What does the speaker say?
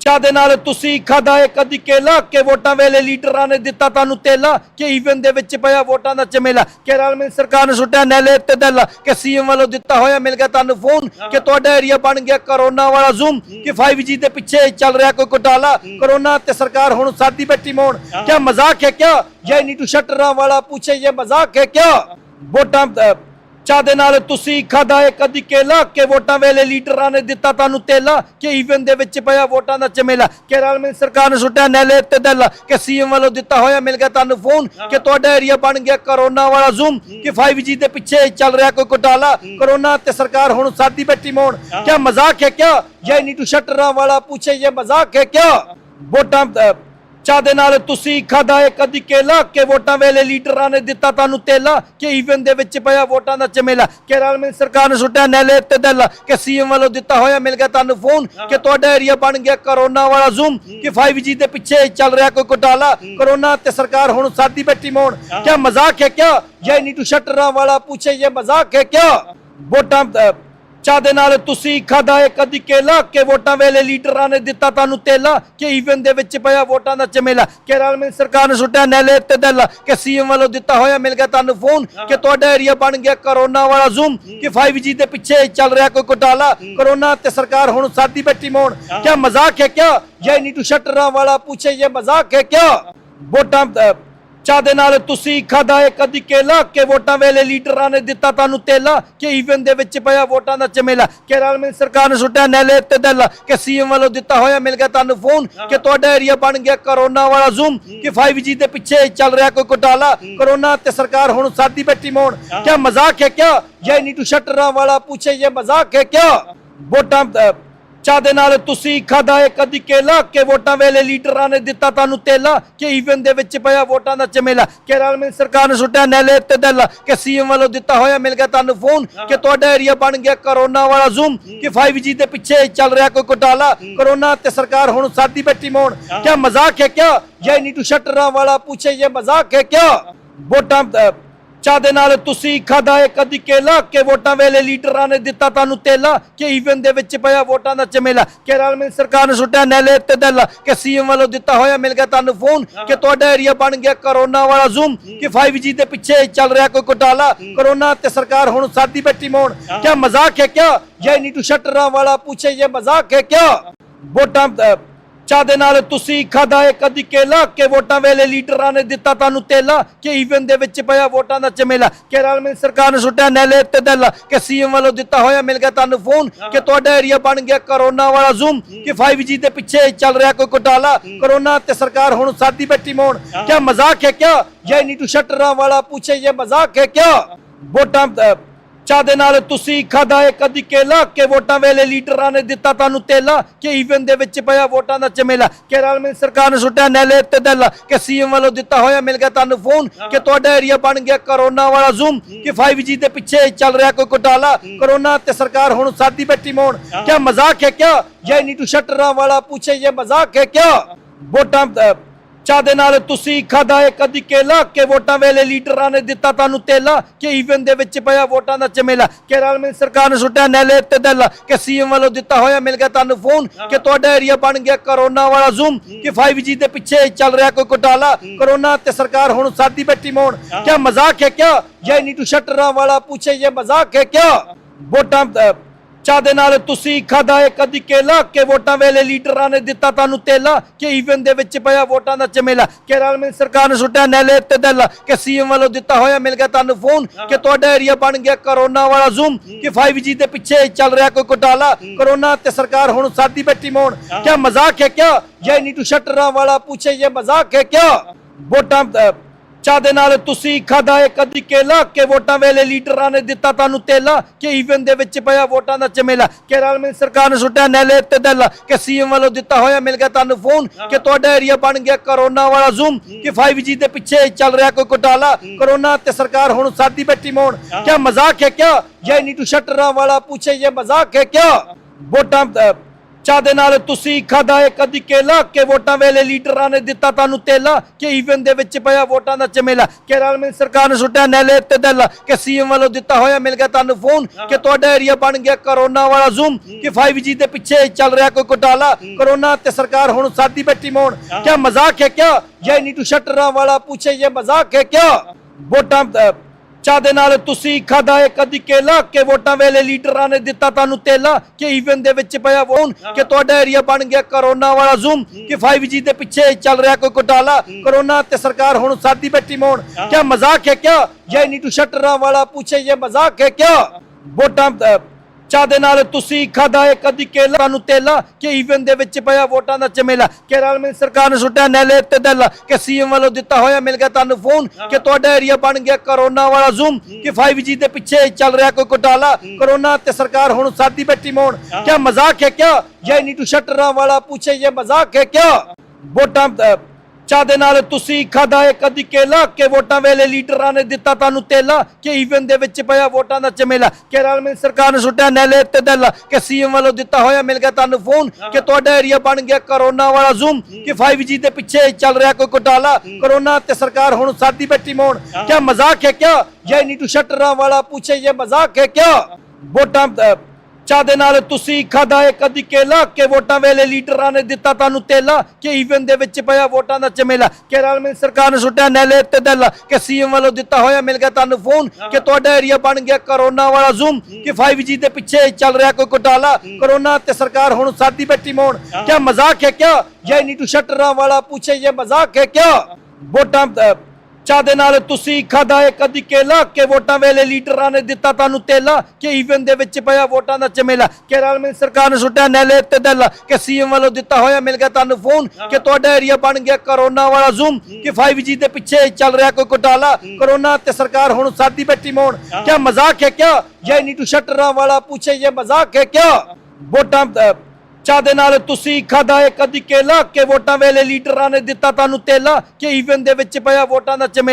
ਚਾ ਦੇ ਨਾਲ ਤੁਸੀਂ ਖਾਦਾ ਏ ਕਦੀ ਕੇਲਾ ਕਿ ਵੋਟਾਂ ਵੇਲੇ ਲੀਡਰਾਂ ਨੇ ਦਿੱਤਾ ਤੁਹਾਨੂੰ ਤੇਲਾ? ਕਿ ਈਵਨ ਦੇ ਵਿੱਚ ਪਿਆ ਵੋਟਾਂ ਦਾ ਚਮੇਲਾ ਕਿ ਰਲ ਮਿਲ ਸਰਕਾਰ ਨੇ ਸੁੱਟਿਆ ਨੈਲੇ ਤੇ ਦਲ? ਕਿ ਸੀਐਮ ਵੱਲੋਂ ਦਿੱਤਾ ਹੋਇਆ ਮਿਲ ਗਿਆ ਤੁਹਾਨੂੰ ਫੋਨ ਕਿ ਤੁਹਾਡਾ ਏਰੀਆ ਬਣ ਗਿਆ ਕਰੋਨਾ ਵਾਲਾ ਜ਼ੂਮ ਕਿ 5G ਦੇ ਪਿੱਛੇ ਚੱਲ ਰਿਹਾ ਕੋਈ ਘੁਟਾਲਾ? ਕਰੋਨਾ ਤੇ ਸਰਕਾਰ ਹੁਣ ਸਾਦੀ ਬੈਠੀ ਮੋਣ। ਕਿਆ ਮਜ਼ਾਕ ਹੈ ਕਿਆ? ਇਹ ਨੀਟੂ ਸ਼ਟਰਾਂ ਵਾਲਾ ਪੁੱਛੇ ਇਹ ਮਜ਼ਾਕ ਹੈ ਕਿਆ? ਵੋਟਾਂ ਅ, ਚਾ ਦੇ ਨਾਲ ਤੁਸੀਂ ਖਾਦਾ ਏ ਕਦੀ ਕੇਲਾ ਕਿ ਵੋਟਾਂ ਵੇਲੇ ਲੀਡਰਾਂ ਨੇ ਦਿੱਤਾ ਤੁਹਾਨੂੰ ਤੇਲਾ ਕਿ ਈਵਨ ਦੇ ਵਿੱਚ ਪਿਆ ਵੋਟਾਂ ਦਾ ਚਮੇਲਾ ਕਿ ਰਲ ਮਿਲ ਸਰਕਾਰ ਨੇ ਸੁੱਟਿਆ ਨੈਲੇ ਤੇ ਦਲ ਕਿ ਸੀਐਮ ਵੱਲੋਂ ਦਿੱਤਾ ਹੋਇਆ ਮਿਲ ਗਿਆ ਤੁਹਾਨੂੰ ਫੋਨ ਕਿ ਤੁਹਾਡਾ ਏਰੀਆ ਬਣ ਗਿਆ ਕਰੋਨਾ ਵਾਲਾ ਜ਼ੂਮ ਕਿ 5G ਦੇ ਪਿੱਛੇ ਚੱਲ ਰਿਹਾ ਕੋਈ ਘੁਟਾਲਾ? ਕਰੋਨਾ ਤੇ ਸਰਕਾਰ ਹੁਣ ਸਾਦੀ ਬੈਠੀ ਮੋਣ। ਕਿਆ ਮਜ਼ਾਕ ਹੈ ਕਿਆ? ਇਹ ਨੀਟੂ ਸ਼ਟਰਾਂ ਵਾਲਾ ਪੁੱਛੇ ਇਹ ਮਜ਼ਾਕ ਹੈ ਕਿਆ? ਵੋਟਾਂ ਚਾ ਦੇ ਨਾਲ ਤੁਸੀਂ ਖਾਦਾ ਏ ਕਦੀ ਕੇਲਾ ਕਿ ਵੋਟਾਂ ਵੇਲੇ ਲੀਡਰਾਂ ਨੇ ਦਿੱਤਾ ਤੁਹਾਨੂੰ ਤੇਲਾ ਕਿ ਈਵਨ ਦੇ ਵਿੱਚ ਪਿਆ ਵੋਟਾਂ ਦਾ ਚਮੇਲਾ ਕਿ ਰਲ ਮਿਲ ਸਰਕਾਰ ਨੇ ਸੁੱਟਿਆ ਨੈਲੇ ਤੇ ਦਲ ਕਿ ਸੀਐਮ ਵੱਲੋਂ ਦਿੱਤਾ ਹੋਇਆ ਮਿਲ ਗਿਆ ਤੁਹਾਨੂੰ ਫੋਨ ਕਿ ਤੁਹਾਡਾ ਏਰੀਆ ਬਣ ਗਿਆ ਕਰੋਨਾ ਵਾਲਾ ਜ਼ੂਮ ਕਿ 5G ਦੇ ਪਿੱਛੇ ਚੱਲ ਰਿਹਾ ਕੋਈ ਘੁਟਾਲਾ? ਕਰੋਨਾ ਤੇ ਸਰਕਾਰ ਹੁਣ ਸਾਦੀ ਬੈਠੀ ਮੋਣ। ਕਿਆ ਮਜ਼ਾਕ ਹੈ ਕਿਆ? ਇਹ ਨੀਟੂ ਸ਼ਟਰਾਂ ਵਾਲਾ ਪੁੱਛੇ ਇਹ ਮਜ਼ਾਕ ਹੈ ਕਿਆ? ਵੋਟਾਂ ਚਾ ਦੇ ਨਾਲ ਤੁਸੀਂ ਖਾਦਾ ਏ ਕਦੀ ਕੇਲਾ ਕਿ ਵੋਟਾਂ ਵੇਲੇ ਲੀਡਰਾਂ ਨੇ ਦਿੱਤਾ ਤੁਹਾਨੂੰ ਤੇਲਾ? ਕਿ ਈਵਨ ਦੇ ਵਿੱਚ ਪਿਆ ਵੋਟਾਂ ਦਾ ਚਮੇਲਾ ਕਿ ਰਲ ਮਿਲ ਸਰਕਾਰ ਨੇ ਸੁੱਟਿਆ ਨੈਲੇ ਤੇ ਦਲ ਕਿ ਸੀਐਮ ਵੱਲੋਂ ਦਿੱਤਾ ਹੋਇਆ ਮਿਲ ਗਿਆ ਤੁਹਾਨੂੰ ਫੋਨ ਕਿ ਤੁਹਾਡਾ ਏਰੀਆ ਬਣ ਗਿਆ ਕਰੋਨਾ ਵਾਲਾ ਜ਼ੂਮ ਕਿ 5G ਦੇ ਪਿੱਛੇ ਚੱਲ ਰਿਹਾ ਕੋਈ ਘੁਟਾਲਾ? ਕਰੋਨਾ ਤੇ ਸਰਕਾਰ ਹੁਣ ਸਾਦੀ ਬੈਠੀ ਮੋਣ। ਕਿਆ ਮਜ਼ਾਕ ਹੈ ਕਿਆ? ਇਹ ਨੀਟੂ ਸ਼ਟਰਾਂ ਵਾਲਾ ਪੁੱਛੇ ਇਹ ਮਜ਼ਾਕ ਹੈ ਕਿਆ? ਵੋਟਾਂ ਚਾ ਦੇ ਨਾਲ ਤੁਸੀਂ ਖਾਦਾ ਏ ਕਦੀ ਕੇਲਾ ਕਿ ਵੋਟਾਂ ਵੇਲੇ ਲੀਡਰਾਂ ਨੇ ਦਿੱਤਾ ਤੁਹਾਨੂੰ ਤੇਲਾ ਕਿ ਈਵਨ ਦੇ ਵਿੱਚ ਪਿਆ ਵੋਟਾਂ ਦਾ ਚਮੇਲਾ ਕਿ ਰਲ ਮਿਲ ਸਰਕਾਰ ਨੇ ਸੁੱਟਿਆ ਨੈਲੇ ਤੇ ਦਲ ਕਿ ਸੀਐਮ ਵੱਲੋਂ ਦਿੱਤਾ ਹੋਇਆ ਮਿਲ ਗਿਆ ਤੁਹਾਨੂੰ ਫੋਨ ਕਿ ਤੁਹਾਡਾ ਏਰੀਆ ਬਣ ਗਿਆ ਕਰੋਨਾ ਵਾਲਾ ਜ਼ੂਮ ਕਿ 5G ਦੇ ਪਿੱਛੇ ਚੱਲ ਰਿਹਾ ਕੋਈ ਘੁਟਾਲਾ? ਕਰੋਨਾ ਤੇ ਸਰਕਾਰ ਹੁਣ ਸਾਦੀ ਬੈਠੀ ਮੋਣ। ਕਿਆ ਮਜ਼ਾਕ ਹੈ ਕਿਆ? ਇਹ ਨੀਟੂ ਸ਼ਟਰਾਂ ਵਾਲਾ ਪੁੱਛੇ ਇਹ ਮਜ਼ਾਕ ਹੈ ਕਿਆ? ਵੋਟਾਂ ਚਾ ਦੇ ਨਾਲ ਤੁਸੀਂ ਖਾਦਾ ਏ ਕਦੀ ਕੇਲਾ ਕਿ ਵੋਟਾਂ ਵੇਲੇ ਲੀਡਰਾਂ ਨੇ ਦਿੱਤਾ ਤੁਹਾਨੂੰ ਤੇਲਾ? ਕਿ ਈਵਨ ਦੇ ਵਿੱਚ ਪਿਆ ਵੋਟਾਂ ਦਾ ਚਮੇਲਾ ਕਿ ਰਲ ਮਿਲ ਸਰਕਾਰ ਨੇ ਸੁੱਟਿਆ ਨੈਲੇ ਤੇ ਦਲ ਕਿ ਸੀਐਮ ਵੱਲੋਂ ਦਿੱਤਾ ਹੋਇਆ ਮਿਲ ਗਿਆ ਤੁਹਾਨੂੰ ਫੋਨ ਕਿ ਤੁਹਾਡਾ ਏਰੀਆ ਬਣ ਗਿਆ ਕਰੋਨਾ ਵਾਲਾ ਜ਼ੂਮ ਕਿ 5G ਦੇ ਪਿੱਛੇ ਚੱਲ ਰਿਹਾ ਕੋਈ ਘੁਟਾਲਾ? ਕਰੋਨਾ ਤੇ ਸਰਕਾਰ ਹੁਣ ਸਾਦੀ ਬੈਠੀ ਮੋਣ। ਕਿਆ ਮਜ਼ਾਕ ਹੈ ਕਿਆ? ਇਹ ਨੀਟੂ ਸ਼ਟਰਾਂ ਵਾਲਾ ਪੁੱਛੇ ਇਹ ਮਜ਼ਾਕ ਹੈ ਕਿਆ? ਵੋਟਾਂ ਚਾ ਦੇ ਨਾਲ ਤੁਸੀਂ ਖਾਦਾ ਏ ਕਦੀ ਕੇਲਾ ਕਿ ਵੋਟਾਂ ਵੇਲੇ ਲੀਡਰਾਂ ਨੇ ਦਿੱਤਾ ਤੁਹਾਨੂੰ ਤੇਲਾ? ਕਿ ਈਵਨ ਦੇ ਵਿੱਚ ਪਿਆ ਵੋਟਾਂ ਦਾ ਚਮੇਲਾ ਕਿ ਰਲ ਮਿਲ ਸਰਕਾਰ ਨੇ ਸੁੱਟਿਆ ਨੈਲੇ ਤੇ ਦਲ? ਕਿ ਸੀਐਮ ਵੱਲੋਂ ਦਿੱਤਾ ਹੋਇਆ ਮਿਲ ਗਿਆ ਤੁਹਾਨੂੰ ਫੋਨ ਕਿ ਤੁਹਾਡਾ ਏਰੀਆ ਬਣ ਗਿਆ ਕਰੋਨਾ ਵਾਲਾ ਜ਼ੂਮ ਕਿ 5G ਦੇ ਪਿੱਛੇ ਚੱਲ ਰਿਹਾ ਕੋਈ ਘੁਟਾਲਾ? ਕਰੋਨਾ ਤੇ ਸਰਕਾਰ ਹੁਣ ਸਾਦੀ ਬੈਠੀ ਮੋਣ। ਕਿਆ ਮਜ਼ਾਕ ਹੈ ਕਿਆ? ਇਹ ਨੀਟੂ ਸ਼ਟਰਾਂ ਵਾਲਾ ਪੁੱਛੇ ਇਹ ਮਜ਼ਾਕ ਹੈ ਕਿਆ? ਵੋਟਾਂ ਅ, ਚਾ ਦੇ ਨਾਲ ਤੁਸੀਂ ਖਾਦਾ ਏ ਕਦੀ ਕੇਲਾ ਕਿ ਵੋਟਾਂ ਵੇਲੇ ਲੀਡਰਾਂ ਨੇ ਦਿੱਤਾ ਤੁਹਾਨੂੰ ਤੇਲਾ? ਕਿ ਈਵਨ ਦੇ ਵਿੱਚ ਪਿਆ ਵੋਟਾਂ ਦਾ ਚਮੇਲਾ ਕਿ ਰਲ ਮਿਲ ਸਰਕਾਰ ਨੇ ਸੁੱਟਿਆ ਨੈਲੇ ਤੇ ਦਲ? ਕਿ ਸੀਐਮ ਵੱਲੋਂ ਦਿੱਤਾ ਹੋਇਆ ਮਿਲ ਗਿਆ ਤੁਹਾਨੂੰ ਫੋਨ? ਕਿ ਤੁਹਾਡਾ ਏਰੀਆ ਬਣ ਗਿਆ ਕਰੋਨਾ ਵਾਲਾ ਜ਼ੂਮ ਕਿ 5G ਦੇ ਪਿੱਛੇ ਚੱਲ ਰਿਹਾ ਕੋਈ ਘੁਟਾਲਾ? ਕਰੋਨਾ ਤੇ ਸਰਕਾਰ ਹੁਣ ਸਾਦੀ ਬੈਠੀ ਮੋਣ? ਕਿਆ ਮਜ਼ਾਕ ਹੈ ਕਿਆ? ਇਹ ਨੀਟੂ ਸ਼ਟਰਾਂ ਵਾਲਾ ਪੁੱਛੇ ਇਹ ਮਜ਼ਾਕ ਹੈ ਕਿਆ? ਵੋਟਾਂ ਅ, ਚਾ ਦੇ ਨਾਲ ਤੁਸੀਂ ਖਾਦਾ ਏ ਕਦੀ ਕੇਲਾ ਕਿ ਵੋਟਾਂ ਵੇਲੇ ਲੀਡਰਾਂ ਨੇ ਦਿੱਤਾ ਤੁਹਾਨੂੰ ਤੇਲਾ? ਕਿ ਈਵਨ ਦੇ ਵਿੱਚ ਪਿਆ ਵੋਟਾਂ ਦਾ ਚਮੇਲਾ ਕਿ ਰਲ ਮਿਲ ਸਰਕਾਰ ਨੇ ਸੁੱਟਿਆ ਨੈਲੇ ਤੇ ਦਲ ਕਿ ਸੀਐਮ ਵੱਲੋਂ ਦਿੱਤਾ ਹੋਇਆ ਮਿਲ ਗਿਆ ਤੁਹਾਨੂੰ ਫੋਨ ਕਿ ਤੁਹਾਡਾ ਏਰੀਆ ਬਣ ਗਿਆ ਕਰੋਨਾ ਵਾਲਾ ਜ਼ੂਮ ਕਿ 5G ਦੇ ਪਿੱਛੇ ਚੱਲ ਰਿਹਾ ਕੋਈ ਘੁਟਾਲਾ? ਕਰੋਨਾ ਤੇ ਸਰਕਾਰ ਹੁਣ ਸਾਦੀ ਬੈਠੀ ਮੋਣ? ਕਿਆ ਮਜ਼ਾਕ ਹੈ ਕਿਆ? ਇਹ ਨੀਟੂ ਸ਼ਟਰਾਂ ਵਾਲਾ ਪੁੱਛੇ ਇਹ ਮਜ਼ਾਕ ਹੈ ਕਿਆ? ਵੋਟਾਂ ਚਾ ਦੇ ਨਾਲ ਤੁਸੀਂ ਖਾਦਾ ਏ ਕਦੀ ਕੇਲਾ ਕਿ ਵੋਟਾਂ ਵੇਲੇ ਲੀਡਰਾਂ ਨੇ ਦਿੱਤਾ ਤੁਹਾਨੂੰ ਤੇਲਾ ਕਿ ਈਵਨ ਦੇ ਵਿੱਚ ਪਿਆ ਵੋਟਾਂ ਦਾ ਚਮੇਲਾ ਕਿ ਰਲ ਮਿਲ ਸਰਕਾਰ ਨੇ ਸੁੱਟਿਆ ਨੈਲੇ ਤੇ ਦਲ ਕਿ ਸੀਐਮ ਵੱਲੋਂ ਦਿੱਤਾ ਹੋਇਆ ਮਿਲ ਗਿਆ ਤੁਹਾਨੂੰ ਫੋਨ ਕਿ ਤੁਹਾਡਾ ਏਰੀਆ ਬਣ ਗਿਆ ਕਰੋਨਾ ਵਾਲਾ ਜ਼ੂਮ ਕਿ 5G ਦੇ ਪਿੱਛੇ ਚੱਲ ਰਿਹਾ ਕੋਈ ਘੁਟਾਲਾ? ਕਰੋਨਾ ਤੇ ਸਰਕਾਰ ਹੁਣ ਸਾਦੀ ਬੈਠੀ ਮੋਣ। ਕਿਆ ਮਜ਼ਾਕ ਹੈ ਕਿਆ? ਇਹ ਨੀਟੂ ਸ਼ਟਰਾਂ ਵਾਲਾ ਪੁੱਛੇ ਇਹ ਮਜ਼ਾਕ ਹੈ ਕਿਆ? ਵੋਟਾਂ ਚਾ ਦੇ ਨਾਲ ਤੁਸੀਂ ਖਾਦਾ ਏ ਕਦੀ ਕੇਲਾ ਕਿ ਵੋਟਾਂ ਵੇਲੇ ਲੀਡਰਾਂ ਨੇ ਦਿੱਤਾ ਤੁਹਾਨੂੰ ਤੇਲਾ ਕਿ ਈਵਨ ਦੇ ਵਿੱਚ ਪਿਆ ਵੋਟਾਂ ਦਾ ਚਮੇਲਾ ਕਿ ਰਲ ਮਿਲ ਸਰਕਾਰ ਨੇ ਸੁੱਟਿਆ ਨੈਲੇ ਤੇ ਦਲ ਕਿ ਸੀਐਮ ਵੱਲੋਂ ਦਿੱਤਾ ਹੋਇਆ ਮਿਲ ਗਿਆ ਤੁਹਾਨੂੰ ਫੋਨ ਕਿ ਤੁਹਾਡਾ ਏਰੀਆ ਬਣ ਗਿਆ ਕਰੋਨਾ ਵਾਲਾ ਜ਼ੂਮ ਕਿ 5G ਦੇ ਪਿੱਛੇ ਚੱਲ ਰਿਹਾ ਕੋਈ ਘੁਟਾਲਾ? ਕਰੋਨਾ ਤੇ ਸਰਕਾਰ ਹੁਣ ਸਾਦੀ ਬੈਠੀ ਮੋਣ। ਕਿਆ ਮਜ਼ਾਕ ਹੈ ਕਿਆ? ਇਹ ਨੀਟੂ ਸ਼ਟਰਾਂ ਵਾਲਾ ਪੁੱਛੇ ਇਹ ਮਜ਼ਾਕ ਹੈ ਕਿਆ? ਵੋਟਾਂ ਚਾ ਦੇ ਨਾਲ ਤੁਸੀਂ ਖਾਦਾ ਏ ਕਦੀ ਕੇਲਾ ਕਿ ਵੋਟਾਂ ਵੇਲੇ ਲੀਡਰਾਂ ਨੇ ਦਿੱਤਾ ਤੁਹਾਨੂੰ ਤੇਲਾ? ਕਿ ਈਵਨ ਦੇ ਵਿੱਚ ਪਿਆ ਵੋਟਾਂ ਦਾ ਚਮੇਲਾ ਕਿ ਰਲ ਮਿਲ ਸਰਕਾਰ ਨੇ ਸੁੱਟਿਆ ਨੈਲੇ ਤੇ ਦਲ? ਕਿ ਸੀਐਮ ਵੱਲੋਂ ਦਿੱਤਾ ਹੋਇਆ ਮਿਲ ਗਿਆ ਤੁਹਾਨੂੰ ਫੋਨ ਕਿ ਤੁਹਾਡਾ ਏਰੀਆ ਬਣ ਗਿਆ ਕਰੋਨਾ ਵਾਲਾ ਜ਼ੂਮ ਕਿ 5G ਦੇ ਪਿੱਛੇ ਚੱਲ ਰਿਹਾ ਕੋਈ ਘੁਟਾਲਾ? ਕਰੋਨਾ ਤੇ ਸਰਕਾਰ ਹੁਣ ਸਾਦੀ ਬੈਠੀ ਮੋਣ। ਕਿਆ ਮਜ਼ਾਕ ਹੈ ਕਿਆ? ਇਹ ਨੀਟੂ ਸ਼ਟਰਾਂ ਵਾਲਾ ਪੁੱਛੇ ਇਹ ਮਜ਼ਾਕ ਹੈ ਕਿਆ? ਵੋਟਾਂ ਚਾਹ ਦੇ ਨਾਲ ਤੁਸੀਂ ਖਾਦਾ ਏ ਕਦੀ ਕੇਲਾ ਕਿ ਵੋਟਾਂ ਵੇਲੇ ਲੀਡਰਾਂ ਨੇ ਦਿੱਤਾ ਤੁਹਾਨੂੰ ਤੇਲਾ ਕਿ ਈਵਨ ਦੇ ਵਿੱਚ ਪਿਆ ਵੋਟਾਂ ਦਾ ਚਮੇਲਾ ਕਿ ਰਲਮਨ ਸਰਕਾਰ ਨੇ ਸੁੱਟਿਆ ਨੈਲੇ ਤੇ ਦਿਲ ਕਿ ਸੀਐਮ ਵੱਲੋਂ ਦਿੱਤਾ ਹੋਇਆ ਮਿਲ ਗਿਆ ਤੁਹਾਨੂੰ ਫੋਨ ਕਿ ਤੁਹਾਡਾ ਏਰੀਆ ਬਣ ਗਿਆ ਕਰੋਨਾ ਵਾਲਾ ਜ਼ੂਮ ਕਿ 5G ਦੇ ਪਿੱਛੇ ਚੱਲ ਰਿਹਾ ਕੋਈ ਘੁਟਾਲਾ? ਕਰੋਨਾ ਤੇ ਸਰਕਾਰ ਹੁਣ ਸਾਦੀ ਬੈਠੀ ਮੋਣ। ਕੀ ਮਜ਼ਾਕ ਹੈ ਕਿਆ? ਇਹ ਨੀਟੂ ਸ਼ਟਰਾਂ ਵਾਲਾ ਪੁੱਛੇ ਇਹ ਮਜ਼ਾਕ ਹੈ ਕਿਆ? ਵੋਟਾਂ ਚਾਹ ਦੇ ਨਾਲ ਤੁਸੀਂ ਖਾਦਾ ਏ ਕਦੀ ਕੇਲਾ ਕਿ ਵੋਟਾਂ ਵੇਲੇ ਲੀਡਰਾਂ ਨੇ ਦਿੱਤਾ ਤੁਹਾਨੂੰ ਤੇਲਾ? ਕਿ ਈਵਨ ਦੇ ਵਿੱਚ ਪਿਆ ਫੋਨ ਕਿ ਤੁਹਾਡਾ ਏਰੀਆ ਬਣ ਗਿਆ ਕਰੋਨਾ ਵਾਲਾ ਜ਼ੂਮ ਕਿ 5G ਦੇ ਪਿੱਛੇ ਚੱਲ ਰਿਹਾ ਕੋਈ ਘੁਟਾਲਾ? ਕਰੋਨਾ ਤੇ ਸਰਕਾਰ ਹੁਣ ਸਾਦੀ ਬੈਠੀ ਮੋਣ। ਕੀ ਮਜ਼ਾਕ ਹੈ ਕਿਆ? ਇਹ ਨੀਟੂ ਸ਼ਟਰਾਂ ਵਾਲਾ ਪੁੱਛੇ ਇਹ ਮਜ਼ਾਕ ਹੈ ਕਿਆ? ਵੋਟਾਂ ਚਾਹ ਦੇ ਨਾਲ ਤੁਸੀਂ ਖਾਦਾ ਏ ਕਦੀ ਕੇਲਾ ਤੁਹਾਨੂੰ ਤੇਲਾ ਕਿ ਈਵਨ ਦੇ ਵਿੱਚ ਪਿਆ ਵੋਟਾਂ ਦਾ ਚਮੇਲਾ ਕਿ ਰਲਮਨ ਸਰਕਾਰ ਨੇ ਸੁੱਟਿਆ ਨੈਲੇ ਤੇ ਦਿਲ ਕਿ ਸੀਐਮ ਵੱਲੋਂ ਦਿੱਤਾ ਹੋਇਆ ਮਿਲ ਗਿਆ ਤੁਹਾਨੂੰ ਫੋਨ ਕਿ ਤੁਹਾਡਾ ਏਰੀਆ ਬਣ ਗਿਆ ਕਰੋਨਾ ਵਾਲਾ ਜ਼ੂਮ ਕਿ 5G ਦੇ ਪਿੱਛੇ ਚੱਲ ਰਿਹਾ ਕੋਈ ਘੁਟਾਲਾ। ਕਰੋਨਾ ਤੇ ਸਰਕਾਰ ਹੁਣ ਸਾਦੀ ਬੈਠੀ ਮੋਣ। ਕੀ ਮਜ਼ਾਕ ਹੈ ਕਿਆ? ਇਹ ਨੀਟੂ ਸ਼ਟਰਾਂ ਵਾਲਾ ਪੁੱਛੇ ਇਹ ਮਜ਼ਾਕ ਹੈ ਕਿਆ? ਵੋਟਾਂ ਚਾਹ ਦੇ ਨਾਲ ਤੁਸੀਂ ਖਾਦਾ ਏ ਕਦੀ ਕੇਲਾ ਕਿ ਵੋਟਾਂ ਵੇਲੇ ਲੀਡਰਾਂ ਨੇ ਦਿੱਤਾ ਤੁਹਾਨੂੰ ਤੇਲਾ? ਕਿ ਈਵਨ ਦੇ ਵਿੱਚ ਪਿਆ ਵੋਟਾਂ ਦਾ ਚਮੇਲਾ ਕਿ ਰਲਮਨ ਸਰਕਾਰ ਨੇ ਸੁੱਟਿਆ ਨੈਲੇ ਤੇ ਦਿਲ? ਕਿ ਸੀਐਮ ਵੱਲੋਂ ਦਿੱਤਾ ਹੋਇਆ ਮਿਲ ਗਿਆ ਤੁਹਾਨੂੰ ਫੋਨ ਕਿ ਤੁਹਾਡਾ ਏਰੀਆ ਬਣ ਗਿਆ ਕਰੋਨਾ ਵਾਲਾ ਜ਼ੂਮ ਕਿ 5G ਦੇ ਪਿੱਛੇ ਚੱਲ ਰਿਹਾ ਕੋਈ ਘੁਟਾਲਾ? ਕਰੋਨਾ ਤੇ ਸਰਕਾਰ ਹੁਣ ਸਾਦੀ ਬੈਠੀ ਮੋਣ? ਕੀ ਮਜ਼ਾਕ ਹੈ ਕਿਆ? ਇਹ ਨੀਟੂ ਸ਼ਟਰਾਂ ਵਾਲਾ ਪੁੱਛੇ ਇਹ ਮਜ਼ਾਕ ਹੈ ਕਿਆ? ਵੋਟਾਂ ਚਾਹ ਦੇ ਨਾਲ ਤੁਸੀਂ ਖਾਦਾ ਏ ਕਦੀ ਕੇਲਾ ਕਿ ਵੋਟਾਂ ਵੇਲੇ ਲੀਡਰਾਂ ਨੇ ਦਿੱਤਾ ਤੁਹਾਨੂੰ ਤੇਲਾ? ਕਿ ਈਵਨ ਦੇ ਵਿੱਚ ਪਿਆ ਵੋਟਾਂ ਦਾ ਚਮੇਲਾ ਕਿ ਰਲਮਨ ਸਰਕਾਰ ਨੇ ਸੁੱਟਿਆ ਨੈਲੇ ਤੇ ਦਿਲ? ਕਿ ਸੀਐਮ ਵੱਲੋਂ ਦਿੱਤਾ ਹੋਇਆ ਮਿਲ ਗਿਆ ਤੁਹਾਨੂੰ ਫੋਨ? ਕਿ ਤੁਹਾਡਾ ਏਰੀਆ ਬਣ ਗਿਆ ਕਰੋਨਾ ਵਾਲਾ ਜ਼ੂਮ ਕਿ 5G ਦੇ ਪਿੱਛੇ ਚੱਲ ਰਿਹਾ ਕੋਈ ਘੁਟਾਲਾ? ਕਰੋਨਾ ਤੇ ਸਰਕਾਰ ਹੁਣ ਸਾਦੀ ਬੈਠੀ ਮੋਣ? ਕੀ ਮਜ਼ਾਕ ਹੈ ਕਿਆ? ਇਹ ਨੀਟੂ ਸ਼ਟਰਾਂ ਵਾਲਾ ਪੁੱਛੇ ਇਹ ਮਜ਼ਾਕ ਹੈ ਕਿਆ? ਵੋਟਾਂ ਚਾਹ ਦੇ ਨਾਲ ਤੁਸੀਂ ਖਾਦਾ ਏ ਕਦੀ ਕੇਲਾ ਕਿ ਵੋਟਾਂ ਵੇਲੇ ਲੀਡਰਾਂ ਨੇ ਦਿੱਤਾ ਤੁਹਾਨੂੰ ਤੇਲਾ ਕਿ ਈਵਨ ਦੇ ਵਿੱਚ ਪਿਆ ਵੋਟਾਂ ਦਾ ਚਮੇਲਾ ਕਿ ਰਲਮਨ ਸਰਕਾਰ ਨੇ ਸੁੱਟਿਆ ਨੈਲੇ ਤੇ ਦਿਲ ਕਿ ਸੀਐਮ ਵੱਲੋਂ ਦਿੱਤਾ ਹੋਇਆ ਮਿਲ ਗਿਆ ਤੁਹਾਨੂੰ ਫੋਨ ਕਿ ਤੁਹਾਡਾ ਏਰੀਆ ਬਣ ਗਿਆ ਕਰੋਨਾ ਵਾਲਾ ਜ਼ੂਮ ਕਿ 5G ਦੇ ਪਿੱਛੇ ਚੱਲ ਰਿਹਾ ਕੋਈ ਘੁਟਾਲਾ? ਕਰੋਨਾ ਤੇ ਸਰਕਾਰ ਹੁਣ ਸਾਦੀ ਬੈਠੀ ਮੋਣ। ਕੀ ਮਜ਼ਾਕ ਹੈ ਕਿਆ? ਇਹ ਨੀਟੂ ਸ਼ਟਰਾਂ ਵਾਲਾ ਪੁੱਛੇ ਇਹ ਮਜ਼ਾਕ ਹੈ ਕਿਆ? ਵੋਟਾਂ ਅ, ਦੇ ਨਾਲ ਤੁਸੀਂ ਖਾਦਾ ਏ ਕਦੀ ਕੇਲਾ ਕੇ ਵੋਟਾਂ ਵੇਲੇ ਲੀਡਰਾਂ ਨੇ ਦਿੱਤਾ ਤੁਹਾਨੂੰ ਤੇਲਾ ਕਿ ਈਵਨ ਦੇ ਵਿੱਚ ਪਿਆ ਵੋਟਾਂ ਦਾ ਚਮੇ